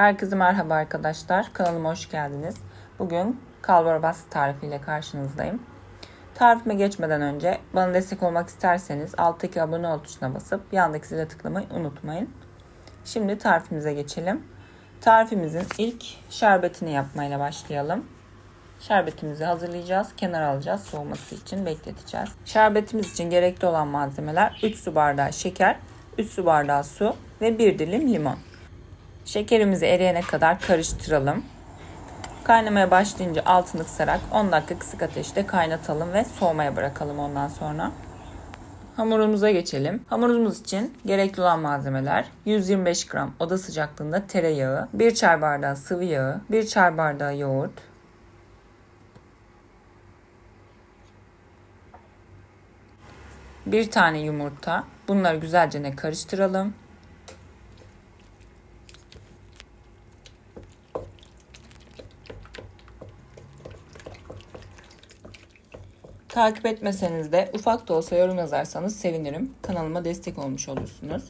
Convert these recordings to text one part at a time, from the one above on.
Herkese merhaba arkadaşlar. Kanalıma hoş geldiniz. Bugün kalbura tarifiyle karşınızdayım. Tarifime geçmeden önce bana destek olmak isterseniz alttaki abone ol tuşuna basıp yandaki zile tıklamayı unutmayın. Şimdi tarifimize geçelim. Tarifimizin ilk şerbetini yapmayla başlayalım. Şerbetimizi hazırlayacağız. Kenara alacağız. Soğuması için bekleteceğiz. Şerbetimiz için gerekli olan malzemeler 3 su bardağı şeker, 3 su bardağı su ve 1 dilim limon. Şekerimizi eriyene kadar karıştıralım. Kaynamaya başlayınca altını kısarak 10 dakika kısık ateşte kaynatalım ve soğumaya bırakalım ondan sonra. Hamurumuza geçelim. Hamurumuz için gerekli olan malzemeler 125 gram oda sıcaklığında tereyağı, 1 çay bardağı sıvı yağı, 1 çay bardağı yoğurt, bir tane yumurta. Bunları güzelce ne karıştıralım. Takip etmeseniz de ufak da olsa yorum yazarsanız sevinirim. Kanalıma destek olmuş olursunuz.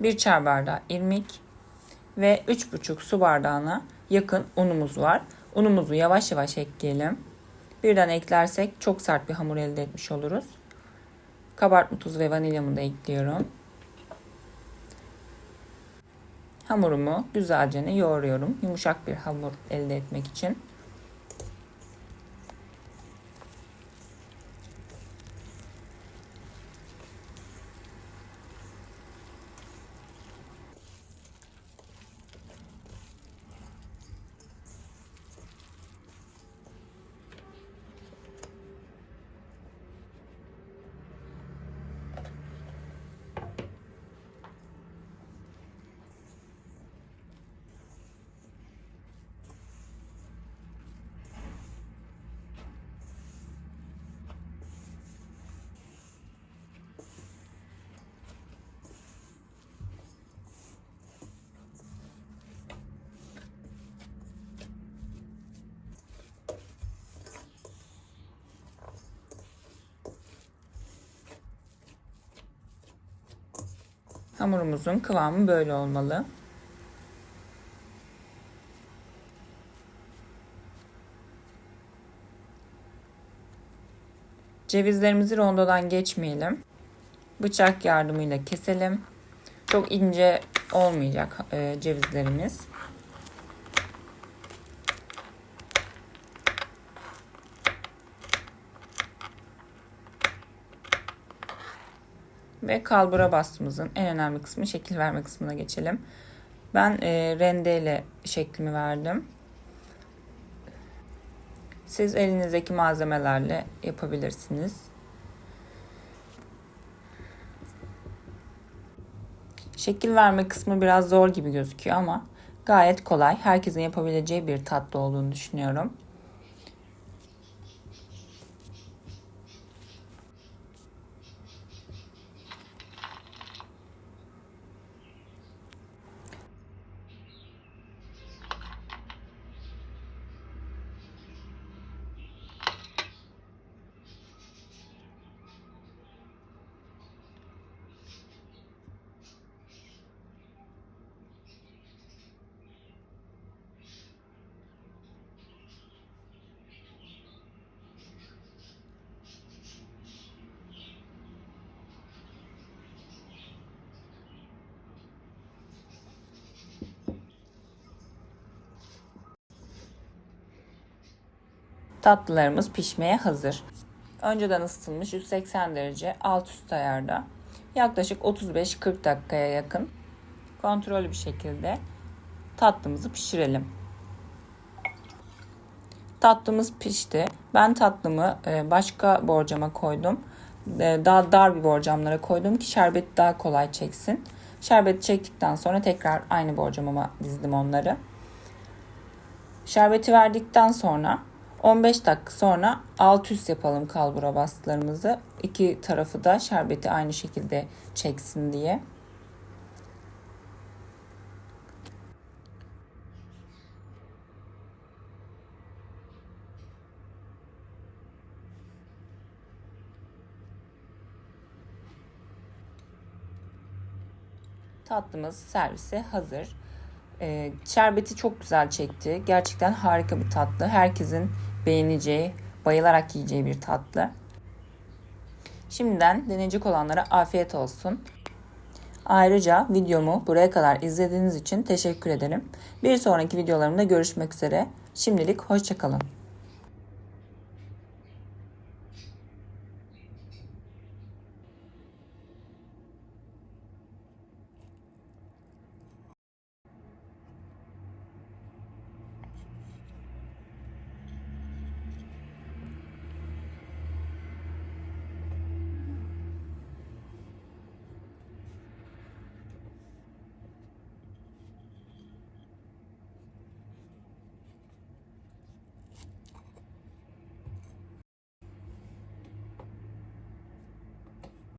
1 çay bardağı irmik ve 3,5 su bardağına yakın unumuz var. Unumuzu yavaş yavaş ekleyelim. Birden eklersek çok sert bir hamur elde etmiş oluruz. Kabartma tuzu ve vanilyamı da ekliyorum. Hamurumu güzelce yoğuruyorum. Yumuşak bir hamur elde etmek için. Hamurumuzun kıvamı böyle olmalı. Cevizlerimizi rondodan geçmeyelim. Bıçak yardımıyla keselim. Çok ince olmayacak e, cevizlerimiz. Ve kalbura bastığımızın en önemli kısmı şekil verme kısmına geçelim. Ben e, rendeyle şeklimi verdim. Siz elinizdeki malzemelerle yapabilirsiniz. Şekil verme kısmı biraz zor gibi gözüküyor ama gayet kolay. Herkesin yapabileceği bir tatlı olduğunu düşünüyorum. Tatlılarımız pişmeye hazır. Önceden ısıtılmış 180 derece alt üst ayarda yaklaşık 35-40 dakikaya yakın kontrollü bir şekilde tatlımızı pişirelim. Tatlımız pişti. Ben tatlımı e, başka borcama koydum. E, daha dar bir borcamlara koydum ki şerbet daha kolay çeksin. Şerbeti çektikten sonra tekrar aynı borcamama dizdim onları. Şerbeti verdikten sonra 15 dakika sonra alt üst yapalım kalbura bastılarımızı. İki tarafı da şerbeti aynı şekilde çeksin diye. Tatlımız servise hazır. Ee, şerbeti çok güzel çekti. Gerçekten harika bir tatlı. Herkesin beğeneceği, bayılarak yiyeceği bir tatlı. Şimdiden deneyecek olanlara afiyet olsun. Ayrıca videomu buraya kadar izlediğiniz için teşekkür ederim. Bir sonraki videolarımda görüşmek üzere. Şimdilik hoşçakalın.